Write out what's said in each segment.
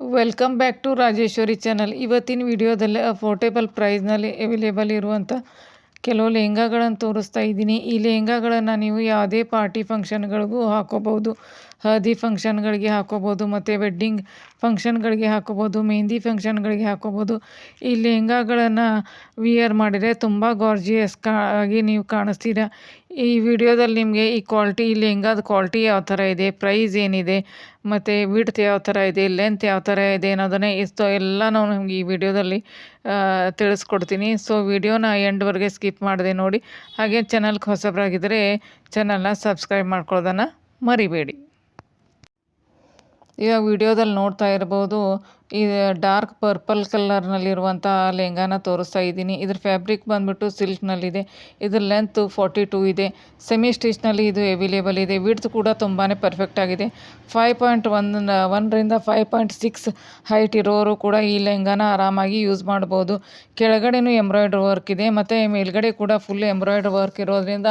Welcome back to Rajeshwari channel ಇವತ್ತಿನ ವಿಡಿಯೋದಲ್ಲಿ affordable ಪ್ರೈಸ್ನಲ್ಲಿ available ಇರುವಂಥ ಕೆಲವು ಲೆಹಂಗಾಗಳನ್ನು ತೋರಿಸ್ತಾ ಇದ್ದೀನಿ. ಈ ಲೆಹಂಗಾಗಳನ್ನು ನೀವು ಯಾವುದೇ ಪಾರ್ಟಿ ಫಂಕ್ಷನ್ಗಳಿಗೂ ಹಾಕೋಬೋದು ಹಳದಿ ಫಂಕ್ಷನ್ಗಳಿಗೆ ಹಾಕೋಬೋದು ಮತ್ತು ವೆಡ್ಡಿಂಗ್ ಫಂಕ್ಷನ್ಗಳಿಗೆ ಹಾಕೋಬೋದು ಮೆಹಂದಿ ಫಂಕ್ಷನ್ಗಳಿಗೆ ಹಾಕೋಬೋದು. ಈ ಲೆಹಂಗಾಗಳನ್ನು ವಿಯರ್ ಮಾಡಿದರೆ ತುಂಬ ಗಾರ್ಜಿಯಸ್ ಆಗಿ ನೀವು ಕಾಣಿಸ್ತೀರ. ಈ ವಿಡಿಯೋದಲ್ಲಿ ನಿಮಗೆ ಈ ಕ್ವಾಲಿಟಿ ಈ ಲೆಹಂಗಾದ ಕ್ವಾಲಿಟಿ ಯಾವ ಥರ ಇದೆ ಪ್ರೈಸ್ ಏನಿದೆ, ಮತ್ತು ವಿಡ್ತ್ ಯಾವ ಥರ ಇದೆ ಲೆಂತ್ ಯಾವ ಥರ ಇದೆ ಅನ್ನೋದನ್ನೇ ಇಷ್ಟು ಎಲ್ಲ ನಾವು ನಿಮ್ಗೆ ಈ ವಿಡಿಯೋದಲ್ಲಿ ತಿಳಿಸ್ಕೊಡ್ತೀನಿ. ಸೊ ವಿಡಿಯೋನ ಎಂಡ್ವರೆಗೆ ಸ್ಕಿಪ್ ಮಾಡಿದೆ ನೋಡಿ. ಹಾಗೆ ಚಾನಲ್ಗೆ ಹೊಸಬರಾಗಿದ್ದರೆ ಚಾನಲ್ನ ಸಬ್ಸ್ಕ್ರೈಬ್ ಮಾಡ್ಕೊಳ್ಳೋದನ್ನು ಮರಿಬೇಡಿ. ಈಗ ವಿಡಿಯೋದಲ್ಲಿ ನೋಡ್ತಾ ಇರ್ಬೋದು ಈ ಡಾರ್ಕ್ ಪರ್ಪಲ್ ಕಲರ್ನಲ್ಲಿರುವಂಥ ಲೆಹಂಗಾನ ತೋರಿಸ್ತಾ ಇದ್ದೀನಿ. ಇದ್ರ ಫ್ಯಾಬ್ರಿಕ್ ಬಂದುಬಿಟ್ಟು ಸಿಲ್ಕ್ನಲ್ಲಿದೆ. ಇದ್ರ ಲೆಂತ್ ಫಾರ್ಟಿ ಟೂ ಇದೆ. ಸೆಮಿ ಸ್ಟಿಚ್ನಲ್ಲಿ ಇದು ಅವೈಲೇಬಲ್ ಇದೆ. ವಿಡ್ತ್ ಕೂಡ ತುಂಬಾ ಪರ್ಫೆಕ್ಟ್ ಆಗಿದೆ. ಫೈವ್ ಪಾಯಿಂಟ್ ಒನ್ ಒನ್ರಿಂದ ಫೈವ್ ಪಾಯಿಂಟ್ ಸಿಕ್ಸ್ ಹೈಟ್ ಇರೋರು ಕೂಡ ಈ ಲೆಹಂಗಾನ ಆರಾಮಾಗಿ ಯೂಸ್ ಮಾಡ್ಬೋದು. ಕೆಳಗಡೆನೂ ಎಂಬ್ರಾಯ್ಡ್ರಿ ವರ್ಕ್ ಇದೆ. ಮತ್ತು ಮೇಲ್ಗಡೆ ಕೂಡ ಫುಲ್ ಎಂಬ್ರಾಯ್ಡ್ರಿ ವರ್ಕ್ ಇರೋದ್ರಿಂದ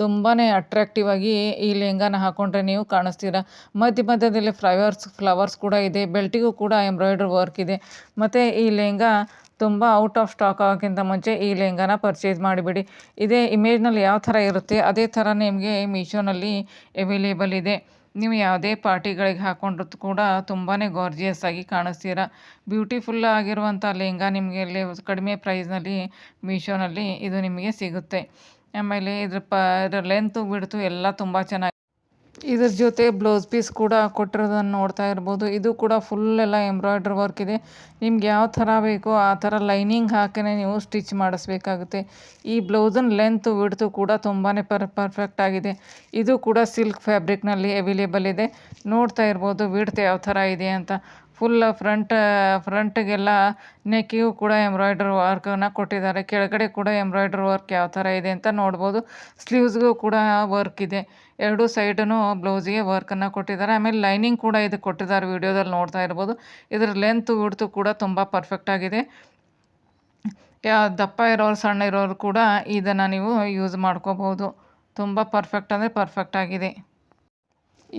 ತುಂಬಾ ಅಟ್ರಾಕ್ಟಿವ್ ಆಗಿ ಈ ಲೆಹಂಗಾನ ಹಾಕೊಂಡ್ರೆ ನೀವು ಕಾಣಿಸ್ತೀರಾ. ಮಧ್ಯ ಮಧ್ಯದಲ್ಲಿ ಫ್ಲವರ್ಸ್ ಫ್ಲವರ್ಸ್ ಕೂಡ ಇದೆ. ಬೆಲ್ಟಿಗೂ ಕೂಡ ಎಂಬ್ರಾಯ್ಡ್ರಿ ವರ್ಕ್ ಇದೆ. ಮತ್ತು ಈ ಲೆಹಂಗಾ ತುಂಬ ಔಟ್ ಆಫ್ ಸ್ಟಾಕ್ ಆಗೋಕ್ಕಿಂತ ಮುಂಚೆ ಈ ಲೆಹಂಗಾನ ಪರ್ಚೇಸ್ ಮಾಡಿಬಿಡಿ. ಇದೇ ಇಮೇಜ್ನಲ್ಲಿ ಯಾವ ಥರ ಇರುತ್ತೆ, ಅದೇ ಥರ ನಿಮಗೆ ಮೀಶೋನಲ್ಲಿ ಅವೈಲೇಬಲ್ ಇದೆ. ನೀವು ಯಾವುದೇ ಪಾರ್ಟಿಗಳಿಗೆ ಹಾಕ್ಕೊಂಡ್ರೂ ಕೂಡ ತುಂಬಾ ಗಾರ್ಜಿಯಸ್ ಆಗಿ ಕಾಣಿಸ್ತೀರಾ. ಬ್ಯೂಟಿಫುಲ್ ಆಗಿರುವಂಥ ಲೆಹಂಗಾ ನಿಮಗೆ ಇಲ್ಲಿ ಕಡಿಮೆ ಪ್ರೈಸ್ನಲ್ಲಿ ಮೀಶೋನಲ್ಲಿ ಇದು ನಿಮಗೆ ಸಿಗುತ್ತೆ. ಆಮೇಲೆ ಇದ್ರ ಪ, ಇದ್ರ ಲೆಂತು ಬಿಡ್ತು ಎಲ್ಲ ತುಂಬ ಚೆನ್ನಾಗಿ ಇದ್ರ ಜೊತೆ ಬ್ಲೌಸ್ ಪೀಸ್ ಕೂಡ ಕೊಟ್ಟಿರೋದನ್ನು ನೋಡ್ತಾ ಇರ್ಬೋದು. ಇದು ಕೂಡ ಫುಲ್ ಎಲ್ಲ ಎಂಬ್ರಾಯ್ಡ್ರಿ ವರ್ಕ್ ಇದೆ. ನಿಮ್ಗೆ ಯಾವ ಥರ ಬೇಕೋ ಆ ಥರ ಲೈನಿಂಗ್ ಹಾಕಿನೇ ನೀವು ಸ್ಟಿಚ್ ಮಾಡಿಸ್ಬೇಕಾಗುತ್ತೆ. ಈ ಬ್ಲೌಸನ್ನು ಲೆಂತ್ ವಿಡ್ತು ಕೂಡ ತುಂಬಾ ಪರ್ ಪರ್ಫೆಕ್ಟ್ ಆಗಿದೆ. ಇದು ಕೂಡ ಸಿಲ್ಕ್ ಫ್ಯಾಬ್ರಿಕ್ನಲ್ಲಿ ಅವೈಲೇಬಲ್ ಇದೆ. ನೋಡ್ತಾ ಇರ್ಬೋದು ವಿಡ್ತ್ ಯಾವ ಥರ ಇದೆ ಅಂತ. ಫುಲ್ ಫ್ರಂಟ್ ಫ್ರಂಟಿಗೆಲ್ಲ ನೆಕ್ಕಿಗೂ ಕೂಡ ಎಂಬ್ರಾಯ್ಡ್ರಿ ವರ್ಕನ್ನು ಕೊಟ್ಟಿದ್ದಾರೆ. ಕೆಳಗಡೆ ಕೂಡ ಎಂಬ್ರಾಯ್ಡ್ರಿ ವರ್ಕ್ ಯಾವ ಥರ ಇದೆ ಅಂತ ನೋಡ್ಬೋದು. ಸ್ಲೀವ್ಸ್ಗೂ ಕೂಡ ವರ್ಕ್ ಇದೆ. ಎರಡೂ ಸೈಡೂ ಬ್ಲೌಸಿಗೆ ವರ್ಕನ್ನು ಕೊಟ್ಟಿದ್ದಾರೆ. ಆಮೇಲೆ ಲೈನಿಂಗ್ ಕೂಡ ಇದು ಕೊಟ್ಟಿದ್ದಾರೆ. ವಿಡಿಯೋದಲ್ಲಿ ನೋಡ್ತಾ ಇರ್ಬೋದು. ಇದರ ಲೆಂತ್ ವಿಡ್ತು ಕೂಡ ತುಂಬ ಪರ್ಫೆಕ್ಟ್ ಆಗಿದೆ. ಯಾ, ದಪ್ಪ ಇರೋರು, ಸಣ್ಣ ಇರೋರು ಕೂಡ ಇದನ್ನು ನೀವು ಯೂಸ್ ಮಾಡ್ಕೋಬೋದು. ತುಂಬ ಪರ್ಫೆಕ್ಟ್ ಅಂದರೆ ಪರ್ಫೆಕ್ಟ್ ಆಗಿದೆ.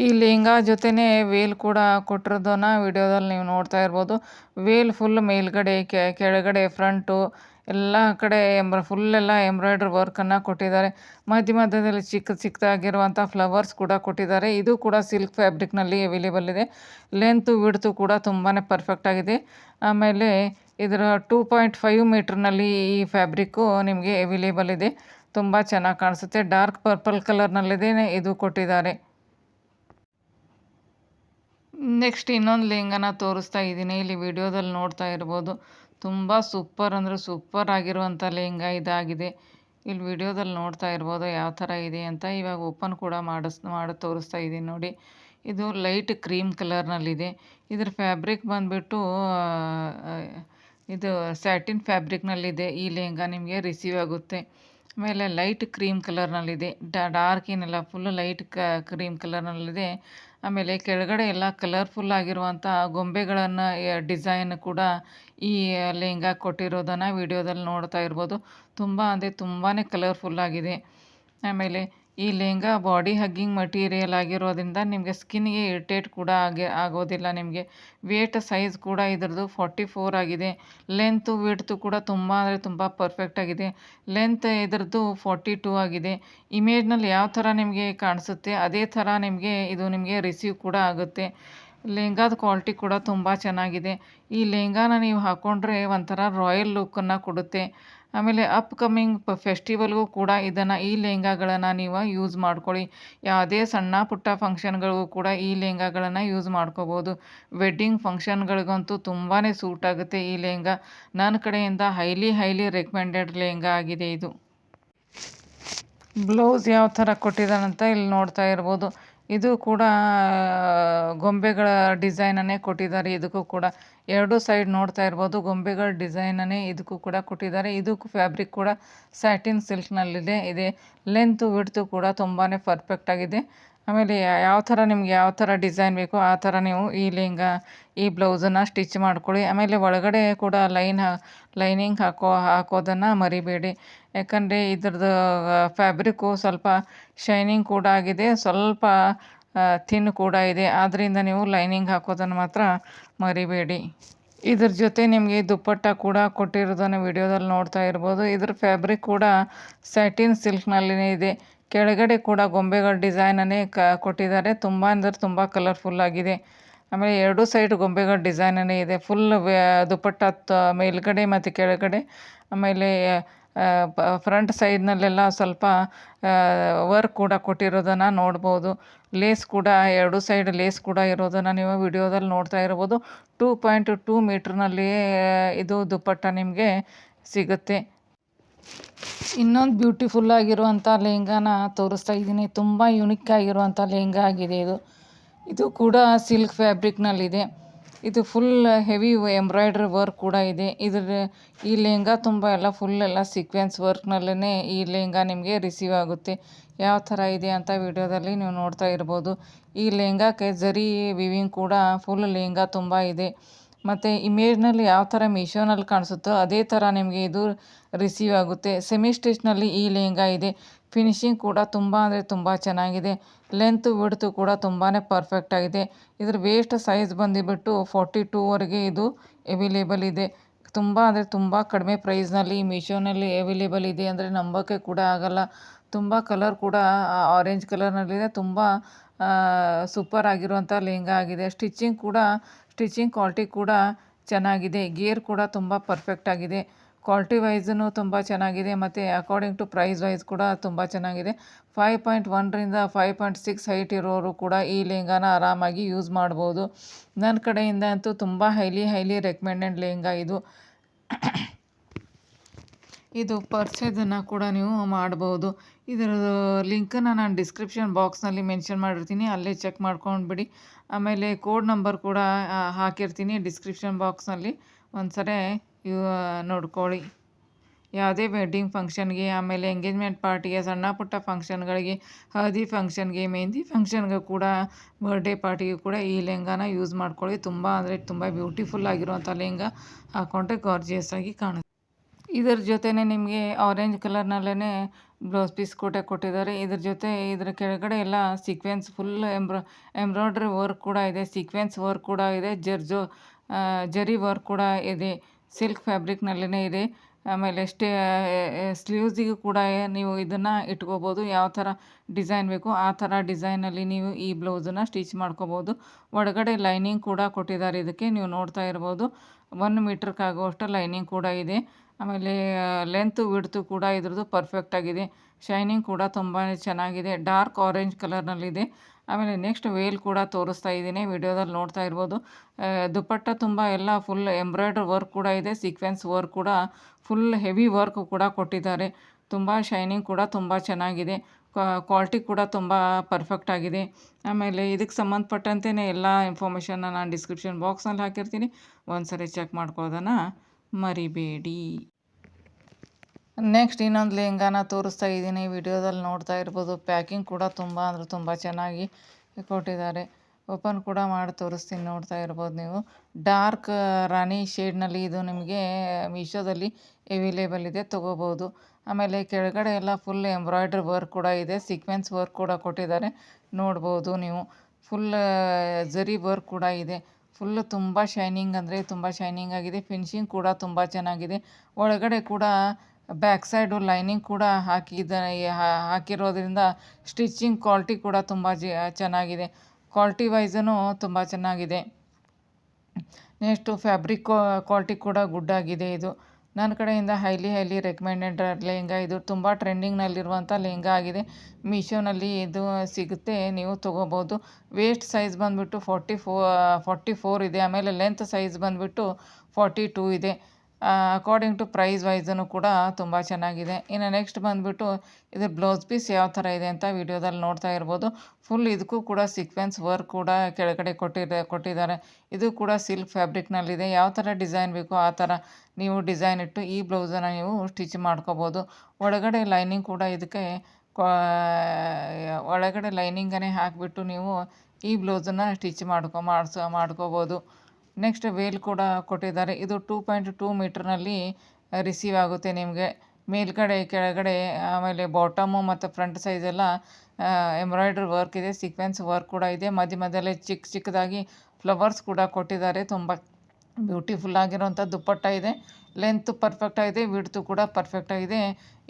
ಈ ಲೆಹಂಗಾ ಜೊತೆನೇ ವೇಲ್ ಕೂಡ ಕೊಟ್ಟಿರೋದನ್ನ ವಿಡಿಯೋದಲ್ಲಿ ನೀವು ನೋಡ್ತಾ ಇರ್ಬೋದು. ವೇಲ್ ಫುಲ್ ಮೇಲ್ಗಡೆ ಕೆಳಗಡೆ ಫ್ರಂಟು ಎಲ್ಲ ಕಡೆ ಎಂಬ್ರ ಎಲ್ಲ ಎಂಬ್ರಾಯ್ಡ್ರಿ ವರ್ಕನ್ನು ಕೊಟ್ಟಿದ್ದಾರೆ. ಮಧ್ಯ ಮಧ್ಯದಲ್ಲಿ ಚಿಕ್ಕ ಚಿಕ್ಕದಾಗಿರುವಂಥ ಫ್ಲವರ್ಸ್ ಕೂಡ ಕೊಟ್ಟಿದ್ದಾರೆ. ಇದು ಕೂಡ ಸಿಲ್ಕ್ ಫ್ಯಾಬ್ರಿಕ್ನಲ್ಲಿ ಅವೈಲೇಬಲ್ ಇದೆ. ಲೆಂತು ವಿಡ್ತು ಕೂಡ ತುಂಬಾ ಪರ್ಫೆಕ್ಟ್ ಆಗಿದೆ. ಆಮೇಲೆ ಇದರ ಟೂ ಪಾಯಿಂಟ್ ಫೈವ್ ಮೀಟ್ರ್ನಲ್ಲಿ ಈ ಫ್ಯಾಬ್ರಿಕ್ಕು ನಿಮಗೆ ಅವೈಲೇಬಲ್ ಇದೆ. ತುಂಬ ಚೆನ್ನಾಗಿ ಕಾಣಿಸುತ್ತೆ. ಡಾರ್ಕ್ ಪರ್ಪಲ್ ಕಲರ್ನಲ್ಲಿದೆ ಇದು ಕೊಟ್ಟಿದ್ದಾರೆ. ನೆಕ್ಸ್ಟ್ ಇನ್ನೊಂದು ಲೆಹಂಗಾನ ತೋರಿಸ್ತಾ ಇದ್ದೀನಿ. ಇಲ್ಲಿ ವಿಡಿಯೋದಲ್ಲಿ ನೋಡ್ತಾ ಇರ್ಬೋದು. ತುಂಬ ಸೂಪರ್ ಅಂದರೆ ಸೂಪರ್ ಆಗಿರುವಂಥ ಲೆಹಂಗಾ ಇದಾಗಿದೆ. ಇಲ್ಲಿ ವಿಡಿಯೋದಲ್ಲಿ ನೋಡ್ತಾ ಇರ್ಬೋದು ಯಾವ ಥರ ಇದೆ ಅಂತ. ಇವಾಗ ಓಪನ್ ಕೂಡ ಮಾಡಿಸ್, ಮಾಡಿ, ತೋರಿಸ್ತಾ ಇದ್ದೀನಿ ನೋಡಿ. ಇದು ಲೈಟ್ ಕ್ರೀಮ್ ಕಲರ್ನಲ್ಲಿದೆ. ಇದ್ರ ಫ್ಯಾಬ್ರಿಕ್ ಬಂದುಬಿಟ್ಟು ಇದು ಸ್ಯಾಟಿನ್ ಫ್ಯಾಬ್ರಿಕ್ನಲ್ಲಿದೆ ಈ ಲೆಹಂಗಾ ನಿಮಗೆ ರಿಸೀವ್ ಆಗುತ್ತೆ. ಆಮೇಲೆ ಲೈಟ್ ಕ್ರೀಮ್ ಕಲರ್ನಲ್ಲಿದೆ. ಡಾರ್ಕ್ ಏನಿಲ್ಲ ಫುಲ್ಲು ಲೈಟ್ ಕ, ಕ್ರೀಮ್ ಕಲರ್ನಲ್ಲಿದೆ. ಆಮೇಲೆ ಕೆಳಗಡೆ ಎಲ್ಲ ಕಲರ್ಫುಲ್ ಆಗಿರುವಂಥ ಗೊಂಬೆಗಳನ್ನು ಡಿಸೈನ್ ಕೂಡ ಈ ಲೆಹಂಗಾ ಕೊಟ್ಟಿರೋದನ್ನು ವಿಡಿಯೋದಲ್ಲಿ ನೋಡ್ತಾ ಇರ್ಬೋದು. ತುಂಬ ಅಂದರೆ ತುಂಬಾ ಕಲರ್ಫುಲ್ ಆಗಿದೆ. ಆಮೇಲೆ ಈ ಲೆಹಂಗಾ ಬಾಡಿ ಹಗ್ಗಿಂಗ್ ಮಟೀರಿಯಲ್ ಆಗಿರೋದ್ರಿಂದ ನಿಮಗೆ ಸ್ಕಿನ್ಗೆ ಇರಿಟೇಟ್ ಕೂಡ ಆಗಿ ಆಗೋದಿಲ್ಲ ನಿಮಗೆ. ವೇಟ್ ಸೈಜ್ ಕೂಡ ಇದ್ರದ್ದು ಫಾರ್ಟಿ ಫೋರ್ ಆಗಿದೆ. ಲೆಂತು ವಿಡ್ತು ಕೂಡ ತುಂಬ ಅಂದರೆ ತುಂಬ ಪರ್ಫೆಕ್ಟ್ ಆಗಿದೆ. ಲೆಂತ್ ಇದ್ರದ್ದು ಫಾರ್ಟಿ ಟೂ ಆಗಿದೆ ಇಮೇಜ್ನಲ್ಲಿ ಯಾವ ಥರ ನಿಮಗೆ ಕಾಣಿಸುತ್ತೆ, ಅದೇ ಥರ ನಿಮಗೆ ಇದು ನಿಮಗೆ ರಿಸೀವ್ ಕೂಡ ಆಗುತ್ತೆ. ಲೆಹಂಗಾದ ಕ್ವಾಲಿಟಿ ಕೂಡ ತುಂಬ ಚೆನ್ನಾಗಿದೆ. ಈ ಲೆಹಂಗಾನ ನೀವು ಹಾಕ್ಕೊಂಡ್ರೆ ಒಂಥರ ರಾಯಲ್ ಲುಕ್ಕನ್ನು ಕೊಡುತ್ತೆ. ಆಮೇಲೆ ಅಪ್ಕಮಿಂಗ್ ಪ ಫೆಸ್ಟಿವಲ್ಗೂ ಕೂಡ ಇದನ್ನು ಈ ಲೆಹಂಗಾಗಳನ್ನು ನೀವು ಯೂಸ್ ಮಾಡ್ಕೊಳ್ಳಿ ಯಾವುದೇ ಸಣ್ಣ ಪುಟ್ಟ ಫಂಕ್ಷನ್ಗಳಿಗೂ ಕೂಡ ಈ ಲೆಹಂಗಾಗಳನ್ನು ಯೂಸ್ ಮಾಡ್ಕೋಬೋದು. ವೆಡ್ಡಿಂಗ್ ಫಂಕ್ಷನ್ಗಳಿಗಂತೂ ತುಂಬಾ ಸೂಟ್ ಆಗುತ್ತೆ ಈ ಲೆಹಂಗಾ ನನ್ನ ಕಡೆಯಿಂದ ಹೈಲಿ ಹೈಲಿ ರೆಕಮೆಂಡೆಡ್ ಲೆಹಂಗಾ ಆಗಿದೆ ಇದು. ಬ್ಲೌಸ್ ಯಾವ ಥರ ಕೊಟ್ಟಿದ್ದಾನಂತ ಇಲ್ಲಿ ನೋಡ್ತಾ ಇರ್ಬೋದು. ಇದು ಕೂಡ ಗೊಂಬೆಗಳ ಡಿಸೈನನ್ನೇ ಕೊಟ್ಟಿದ್ದಾರೆ ಇದಕ್ಕೂ ಕೂಡ. ಎರಡು ಸೈಡ್ ನೋಡ್ತಾ ಇರ್ಬೋದು. ಗೊಂಬೆಗಳ ಡಿಸೈನನ್ನೇ ಇದಕ್ಕೂ ಕೂಡ ಕೊಟ್ಟಿದ್ದಾರೆ. ಇದಕ್ಕೂ ಫ್ಯಾಬ್ರಿಕ್ ಕೂಡ ಸ್ಯಾಟಿನ್ ಸಿಲ್ಕ್ನಲ್ಲಿದೆ. ಇದೆ. ಲೆಂತು, ವಿಡ್ತು ಕೂಡ ತುಂಬಾ ಪರ್ಫೆಕ್ಟ್ ಆಗಿದೆ. ಆಮೇಲೆ ಯಾವ ಥರ ನಿಮ್ಗೆ ಯಾವ ಥರ ಡಿಸೈನ್ ಬೇಕೋ ಆ ಥರ ನೀವು ಈ ಲೆಹಂಗಾ, ಈ ಬ್ಲೌಸನ್ನು ಸ್ಟಿಚ್ ಮಾಡ್ಕೊಳ್ಳಿ. ಆಮೇಲೆ ಒಳಗಡೆ ಕೂಡ ಲೈನ್ ಲೈನಿಂಗ್ ಹಾಕೋ ಹಾಕೋದನ್ನು ಮರಿಬೇಡಿ. ಯಾಕಂದರೆ ಇದ್ರದ್ದು ಫ್ಯಾಬ್ರಿಕ್ಕು ಸ್ವಲ್ಪ ಶೈನಿಂಗ್ ಕೂಡ ಆಗಿದೆ. ಸ್ವಲ್ಪ ಥಿನ್ ಕೂಡ ಇದೆ. ಆದ್ದರಿಂದ ನೀವು ಲೈನಿಂಗ್ ಹಾಕೋದನ್ನು ಮಾತ್ರ ಮರಿಬೇಡಿ. ಇದ್ರ ಜೊತೆ ನಿಮಗೆ ದುಪ್ಪಟ್ಟ ಕೂಡ ಕೊಟ್ಟಿರೋದನ್ನು ವಿಡಿಯೋದಲ್ಲಿ ನೋಡ್ತಾ ಇರ್ಬೋದು. ಇದ್ರ ಫ್ಯಾಬ್ರಿಕ್ ಕೂಡ ಸ್ಯಾಟಿನ್ ಸಿಲ್ಕ್ನಲ್ಲಿನೇ ಇದೆ. ಕೆಳಗಡೆ ಕೂಡ ಗೊಂಬೆಗಳ ಡಿಸೈನನ್ನೇ ಕ, ಕೊಟ್ಟಿದ್ದಾರೆ. ತುಂಬ ಅಂದರೆ ತುಂಬ ಕಲರ್ಫುಲ್ ಆಗಿದೆ. ಆಮೇಲೆ ಎರಡೂ ಸೈಡ್ ಗೊಂಬೆಗಳ ಡಿಸೈನನ್ನೇ ಇದೆ. ಫುಲ್ ದುಪ್ಪಟ್ಟ ಮೇಲ್ಗಡೆ ಮತ್ತು ಕೆಳಗಡೆ. ಆಮೇಲೆ ಫ್ರಂಟ್ ಸೈಡ್ನಲ್ಲೆಲ್ಲ ಸ್ವಲ್ಪ ವರ್ಕ್ ಕೂಡ ಕೊಟ್ಟಿರೋದನ್ನು ನೋಡ್ಬೋದು. ಲೇಸ್ ಕೂಡ, ಎರಡು ಸೈಡ್ ಲೇಸ್ ಕೂಡ ಇರೋದನ್ನು ನೀವು ವಿಡಿಯೋದಲ್ಲಿ ನೋಡ್ತಾ ಇರ್ಬೋದು. ಟೂ ಪಾಯಿಂಟ್ ಟೂ ಮೀಟ್ರ್ನಲ್ಲಿ ಇದು ದುಪ್ಪಟ್ಟ ನಿಮಗೆ ಸಿಗುತ್ತೆ. ಇನ್ನೊಂದು ಬ್ಯೂಟಿಫುಲ್ ಆಗಿರುವಂಥ ಲೆಹಂಗಾನ ತೋರಿಸ್ತಾ ಇದ್ದೀನಿ. ತುಂಬ ಯುನಿಕ್ ಆಗಿರುವಂಥ ಲೆಹಂಗಾ ಆಗಿದೆ ಇದು. ಇದು ಕೂಡ ಸಿಲ್ಕ್ ಫ್ಯಾಬ್ರಿಕ್ನಲ್ಲಿದೆ ಇದು ಫುಲ್ ಹೆವಿ ಎಂಬ್ರಾಯ್ಡ್ರಿ ವರ್ಕ್ ಕೂಡ ಇದೆ. ಇದರ ಈ ಲೆಹಂಗಾ ತುಂಬ ಎಲ್ಲ ಫುಲ್ ಎಲ್ಲ ಸೀಕ್ವೆನ್ಸ್ ವರ್ಕ್ನಲ್ಲೇ ಈ ಲೆಹಂಗಾ ನಿಮಗೆ ರಿಸೀವ್ ಆಗುತ್ತೆ. ಯಾವ ಥರ ಇದೆ ಅಂತ ವಿಡಿಯೋದಲ್ಲಿ ನೀವು ನೋಡ್ತಾ ಇರ್ಬೋದು. ಈ ಲೆಹಂಗಾಕ್ಕೆ ಜರಿ ವಿವಿಂಗ್ ಕೂಡ ಫುಲ್ ಲೆಹಂಗಾ ತುಂಬ ಇದೆ. ಮತ್ತು ಇಮೇಜ್ನಲ್ಲಿ ಯಾವ ಥರ ಮೀಶೋನಲ್ಲಿ ಕಾಣಿಸುತ್ತೋ ಅದೇ ಥರ ನಿಮಗೆ ಇದು ರಿಸೀವ್ ಆಗುತ್ತೆ. ಸೆಮಿ ಸ್ಟಿಚ್ನಲ್ಲಿ ಈ ಲೆಹಂಗಾ ಇದೆ. ಫಿನಿಶಿಂಗ್ ಕೂಡ ತುಂಬ ಅಂದರೆ ತುಂಬ ಚೆನ್ನಾಗಿದೆ. ಲೆಂತು ವಿಡ್ತು ಕೂಡ ತುಂಬಾ ಪರ್ಫೆಕ್ಟ್ ಆಗಿದೆ. ಇದರ ವೇಸ್ಟ್ ಸೈಜ್ ಬಂದುಬಿಟ್ಟು ಫೋರ್ಟಿ ಟೂವರೆಗೆ ಇದು ಅವೈಲೇಬಲ್ ಇದೆ. ತುಂಬ ಅಂದರೆ ತುಂಬ ಕಡಿಮೆ ಪ್ರೈಸ್ನಲ್ಲಿ ಮೀಶೋನಲ್ಲಿ ಅವೈಲೇಬಲ್ ಇದೆ ಅಂದರೆ ನಂಬೋಕ್ಕೆ ಕೂಡ ಆಗಲ್ಲ. ತುಂಬ ಕಲರ್ ಕೂಡ ಆರೆಂಜ್ ಕಲರ್ನಲ್ಲಿದೆ ತುಂಬ ಸೂಪರ್ ಆಗಿರುವಂಥ ಲೆಹಂಗಾ ಆಗಿದೆ. ಸ್ಟಿಚಿಂಗ್ ಕೂಡ ಸ್ಟಿಚಿಂಗ್ ಕ್ವಾಲಿಟಿ ಕೂಡ ಚೆನ್ನಾಗಿದೆ. ಗೇರ್ ಕೂಡ ತುಂಬ ಪರ್ಫೆಕ್ಟ್ ಆಗಿದೆ. ಕ್ವಾಲಿಟಿ ವೈಸೂ ತುಂಬ ಚೆನ್ನಾಗಿದೆ, ಮತ್ತು ಅಕಾರ್ಡಿಂಗ್ ಟು ಪ್ರೈಸ್ ವೈಸ್ ಕೂಡ ತುಂಬ ಚೆನ್ನಾಗಿದೆ. ಫೈವ್ ಪಾಯಿಂಟ್ ಒನ್ರಿಂದ ಫೈವ್ ಪಾಯಿಂಟ್ ಸಿಕ್ಸ್ ಹೈಟ್ ಇರೋರು ಕೂಡ ಈ ಲೆಹಂಗಾನ ಆರಾಮಾಗಿ ಯೂಸ್ ಮಾಡ್ಬೋದು. ನನ್ನ ಕಡೆಯಿಂದ ಅಂತೂ ತುಂಬ ಹೈಲಿ ಹೈಲಿ ರೆಕಮೆಂಡೆಡ್ ಲೆಹಂಗಾ ಇದು. ಇದು ಪರ್ಚೇಸನ್ನು ಕೂಡ ನೀವು ಮಾಡ್ಬೋದು. ಇದರ ಲಿಂಕನ್ನು ನಾನು ಡಿಸ್ಕ್ರಿಪ್ಷನ್ ಬಾಕ್ಸ್ನಲ್ಲಿ ಮೆನ್ಷನ್ ಮಾಡಿರ್ತೀನಿ, ಅಲ್ಲೇ ಚೆಕ್ ಮಾಡ್ಕೊಂಡ್ಬಿಡಿ ಆಮೇಲೆ ಕೋಡ್ ನಂಬರ್ ಕೂಡ ಹಾಕಿರ್ತೀನಿ ಡಿಸ್ಕ್ರಿಪ್ಷನ್ ಬಾಕ್ಸ್ನಲ್ಲಿ ಒಂದು ಇವ ನೋಡ್ಕೊಳ್ಳಿ ಯಾವುದೇ ವೆಡ್ಡಿಂಗ್ ಫಂಕ್ಷನ್ಗೆ ಆಮೇಲೆ ಎಂಗೇಜ್ಮೆಂಟ್ ಪಾರ್ಟಿಗೆ ಸಣ್ಣ ಪುಟ್ಟ ಫಂಕ್ಷನ್ಗಳಿಗೆ ಹಳದಿ ಫಂಕ್ಷನ್ಗೆ ಮೆಹಂದಿ ಫಂಕ್ಷನ್ಗೆ ಕೂಡ ಬರ್ಡೇ ಪಾರ್ಟಿಗೆ ಕೂಡ ಈ ಲೆಹಂಗಾನ ಯೂಸ್ ಮಾಡ್ಕೊಳ್ಳಿ ತುಂಬ ಅಂದರೆ ತುಂಬ ಬ್ಯೂಟಿಫುಲ್ ಆಗಿರುವಂಥ ಲೆಹಂಗಾ ಹಾಕ್ಕೊಂಡ್ರೆ ಗಾರ್ಜಿಯಸ್ ಆಗಿ ಕಾಣುತ್ತೆ. ಇದರ ಜೊತೆನೇ ನಿಮಗೆ ಆರೆಂಜ್ ಕಲರ್ನಲ್ಲೇ ಬ್ಲೌಸ್ ಪೀಸ್ ಕೋಟೆ ಕೊಟ್ಟಿದ್ದಾರೆ. ಇದ್ರ ಜೊತೆ ಇದರ ಕೆಳಗಡೆ ಎಲ್ಲ ಸೀಕ್ವೆನ್ಸ್ ಫುಲ್ ಎಂಬ್ರಾ ಎಂಬ್ರಾಯ್ಡ್ರಿ ವರ್ಕ್ ಕೂಡ ಇದೆ. ಸೀಕ್ವೆನ್ಸ್ ವರ್ಕ್ ಕೂಡ ಇದೆ. ಜರ್ಜೋ ಜರಿ ವರ್ಕ್ ಕೂಡ ಇದೆ. ಸಿಲ್ಕ್ ಫ್ಯಾಬ್ರಿಕ್ನಲ್ಲೇ ಇದೆ. ಆಮೇಲೆ ಸ್ಟೇ ಸ್ಲೀವ್ಸಿಗೂ ಕೂಡ ನೀವು ಇದನ್ನು ಇಟ್ಕೋಬೋದು. ಯಾವ ಥರ ಡಿಸೈನ್ ಬೇಕು, ಆ ಥರ ಡಿಸೈನಲ್ಲಿ ನೀವು ಈ ಬ್ಲೌಸನ್ನು ಸ್ಟಿಚ್ ಮಾಡ್ಕೋಬೋದು. ಒಳಗಡೆ ಲೈನಿಂಗ್ ಕೂಡ ಕೊಟ್ಟಿದ್ದಾರೆ ಇದಕ್ಕೆ. ನೀವು ನೋಡ್ತಾ ಇರ್ಬೋದು. ಒನ್ ಮೀಟ್ರ್ಗಾಗುವಷ್ಟು ಲೈನಿಂಗ್ ಕೂಡ ಇದೆ. ಆಮೇಲೆ ಲೆಂತ್, ವಿಡ್ತು ಕೂಡ ಇದ್ರದ್ದು ಪರ್ಫೆಕ್ಟಾಗಿದೆ. ಶೈನಿಂಗ್ ಕೂಡ ತುಂಬಾ ಚೆನ್ನಾಗಿದೆ. ಡಾರ್ಕ್ ಆರೆಂಜ್ ಕಲರ್ನಲ್ಲಿದೆ. ಆಮೇಲೆ ನೆಕ್ಸ್ಟ್ ವೇಲ್ ಕೂಡ ತೋರಿಸ್ತಾ ಇದ್ದೀನಿ, ವಿಡಿಯೋದಲ್ಲಿ ನೋಡ್ತಾ ಇರ್ಬೋದು. ದುಪ್ಪಟ್ಟ ತುಂಬ ಎಲ್ಲ ಫುಲ್ ಎಂಬ್ರಾಯ್ಡ್ರಿ ವರ್ಕ್ ಕೂಡ ಇದೆ ಸೀಕ್ವೆನ್ಸ್ ವರ್ಕ್ ಕೂಡ ಫುಲ್ ಹೆವಿ ವರ್ಕ್ ಕೂಡ ಕೊಟ್ಟಿದ್ದಾರೆ. ತುಂಬ ಶೈನಿಂಗ್ ಕೂಡ ತುಂಬ ಚೆನ್ನಾಗಿದೆ. ಕ್ವಾಲಿಟಿ ಕೂಡ ತುಂಬ ಪರ್ಫೆಕ್ಟ್ ಆಗಿದೆ. ಆಮೇಲೆ ಇದಕ್ಕೆ ಸಂಬಂಧಪಟ್ಟಂತೆ ಎಲ್ಲ ಇನ್ಫಾರ್ಮೇಷನ್ನ ನಾನು ಡಿಸ್ಕ್ರಿಪ್ಷನ್ ಬಾಕ್ಸ್ನಲ್ಲಿ ಹಾಕಿರ್ತೀನಿ. ಒಂದು ಸರಿ ಚೆಕ್ ಮಾಡ್ಕೊಳ್ಳೋದನ್ನು ಮರಿಬೇಡಿ. ನೆಕ್ಸ್ಟ್ ಇನ್ನೊಂದು ಲೆಹಂಗಾನ ತೋರಿಸ್ತಾ ಇದ್ದೀನಿ. ವಿಡಿಯೋದಲ್ಲಿ ನೋಡ್ತಾ ಇರ್ಬೋದು ಪ್ಯಾಕಿಂಗ್ ಕೂಡ ತುಂಬ ಅಂದರೆ ತುಂಬ ಚೆನ್ನಾಗಿ ಕೊಟ್ಟಿದ್ದಾರೆ. ಓಪನ್ ಕೂಡ ಮಾಡಿ ತೋರಿಸ್ತೀನಿ, ನೋಡ್ತಾ ಇರ್ಬೋದು ನೀವು. ಡಾರ್ಕ್ ರಾಣಿ ಶೇಡ್ನಲ್ಲಿ ಇದು ನಿಮಗೆ ಮೀಶೋದಲ್ಲಿ ಅವೈಲೇಬಲ್ ಇದೆ, ತೊಗೋಬೋದು. ಆಮೇಲೆ ಕೆಳಗಡೆ ಎಲ್ಲ ಫುಲ್ ಎಂಬ್ರಾಯ್ಡ್ರಿ ವರ್ಕ್ ಕೂಡ ಇದೆ ಸೀಕ್ವೆನ್ಸ್ ವರ್ಕ್ ಕೂಡ ಕೊಟ್ಟಿದ್ದಾರೆ. ನೋಡ್ಬೋದು ನೀವು. ಫುಲ್ ಜರಿ ವರ್ಕ್ ಕೂಡ ಇದೆ. ಫುಲ್ ತುಂಬ ಶೈನಿಂಗ್ ಅಂದರೆ ತುಂಬ ಶೈನಿಂಗ್ ಆಗಿದೆ. ಫಿನಿಶಿಂಗ್ ಕೂಡ ತುಂಬ ಚೆನ್ನಾಗಿದೆ. ಒಳಗಡೆ ಕೂಡ ಬ್ಯಾಕ್ ಸೈಡು ಲೈನಿಂಗ್ ಕೂಡ ಹಾಕಿದ ಹಾಕಿರೋದ್ರಿಂದ ಸ್ಟಿಚಿಂಗ್ ಕ್ವಾಲಿಟಿ ಕೂಡ ತುಂಬ ಜ ಚೆನ್ನಾಗಿದೆ. ಕ್ವಾಲಿಟಿ ವೈಸೂ ತುಂಬ ಚೆನ್ನಾಗಿದೆ. ನೆಕ್ಸ್ಟು ಫ್ಯಾಬ್ರಿಕ್ ಕ್ವಾಲಿಟಿ ಕೂಡ ಗುಡ್ ಆಗಿದೆ ಇದು. ನನ್ನ ಕಡೆಯಿಂದ ಹೈಲಿ ಹೈಲಿ ರೆಕಮೆಂಡೆಡ್ ಲೆಹಂಗಾ ಇದು. ತುಂಬ ಟ್ರೆಂಡಿಂಗ್ನಲ್ಲಿರುವಂಥ ಲೆಹಂಗಾ ಆಗಿದೆ. ಮೀಶೋನಲ್ಲಿ ಇದು ಸಿಗುತ್ತೆ, ನೀವು ತೊಗೋಬೋದು. ವೇಸ್ಟ್ ಸೈಜ್ ಬಂದುಬಿಟ್ಟು ಫೋರ್ಟಿ ಫೋ ಇದೆ. ಆಮೇಲೆ ಲೆಂತ್ ಸೈಜ್ ಬಂದುಬಿಟ್ಟು ಫಾರ್ಟಿ ಇದೆ. ಅಕಾರ್ಡಿಂಗ್ ಟು ಪ್ರೈಸ್ ವೈಸೂ ಕೂಡ ತುಂಬ ಚೆನ್ನಾಗಿದೆ. ಇನ್ನು ನೆಕ್ಸ್ಟ್ ಬಂದುಬಿಟ್ಟು ಇದು ಬ್ಲೌಸ್ ಪೀಸ್ ಯಾವ ಥರ ಇದೆ ಅಂತ ವಿಡಿಯೋದಲ್ಲಿ ನೋಡ್ತಾ ಇರ್ಬೋದು. ಫುಲ್ ಇದಕ್ಕೂ ಕೂಡ ಸೀಕ್ವೆನ್ಸ್ ವರ್ಕ್ ಕೂಡ ಕೆಳಗಡೆ ಕೊಟ್ಟಿದೆ, ಕೊಟ್ಟಿದ್ದಾರೆ. ಇದು ಕೂಡ ಸಿಲ್ಕ್ ಫ್ಯಾಬ್ರಿಕ್ನಲ್ಲಿದೆ ಯಾವ ಥರ ಡಿಸೈನ್ ಬೇಕೋ ಆ ಥರ ನೀವು ಡಿಸೈನ್ ಇಟ್ಟು ಈ ಬ್ಲೌಸನ್ನು ನೀವು ಸ್ಟಿಚ್ ಮಾಡ್ಕೋಬೋದು. ಒಳಗಡೆ ಲೈನಿಂಗ್ ಕೂಡ ಇದಕ್ಕೆ ಒಳಗಡೆ ಲೈನಿಂಗನ್ನೇ ಹಾಕಿಬಿಟ್ಟು ನೀವು ಈ ಬ್ಲೌಸನ್ನು ಸ್ಟಿಚ್ ಮಾಡ್ಕೊ, ಮಾಡಿಸೋ, ಮಾಡ್ಕೋಬೋದು. ನೆಕ್ಸ್ಟ್ ವೇಲ್ ಕೂಡ ಕೊಟ್ಟಿದ್ದಾರೆ. ಇದು ಟೂ ಪಾಯಿಂಟ್ ಟೂ ಮೀಟ್ರ್ನಲ್ಲಿ ರಿಸೀವ್ ಆಗುತ್ತೆ ನಿಮಗೆ. ಮೇಲ್ಗಡೆ, ಕೆಳಗಡೆ, ಆಮೇಲೆ ಬಾಟಮು ಮತ್ತು ಫ್ರಂಟ್ ಸೈಜೆಲ್ಲ ಎಂಬ್ರಾಯ್ಡ್ರಿ ವರ್ಕ್ ಇದೆ ಸೀಕ್ವೆನ್ಸ್ ವರ್ಕ್ ಕೂಡ ಇದೆ. ಮಧ್ಯ ಮಧ್ಯದಲ್ಲಿ ಚಿಕ್ಕ ಚಿಕ್ಕದಾಗಿ ಫ್ಲವರ್ಸ್ ಕೂಡ ಕೊಟ್ಟಿದ್ದಾರೆ. ತುಂಬ ಬ್ಯೂಟಿಫುಲ್ ಆಗಿರೋಂಥ ದುಪ್ಪಟ್ಟ ಇದೆ. ಲೆಂತ್ ಪರ್ಫೆಕ್ಟ್ ಆಗಿದೆ ವಿಡ್ತು ಕೂಡ ಪರ್ಫೆಕ್ಟ್ ಆಗಿದೆ.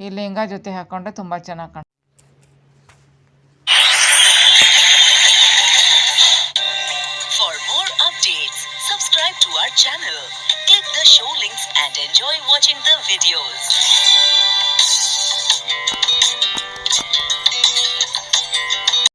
ಈ ಲೆಹಂಗಾ ಜೊತೆ ಹಾಕೊಂಡ್ರೆ ತುಂಬ ಚೆನ್ನಾಗಿ ಕಾಣ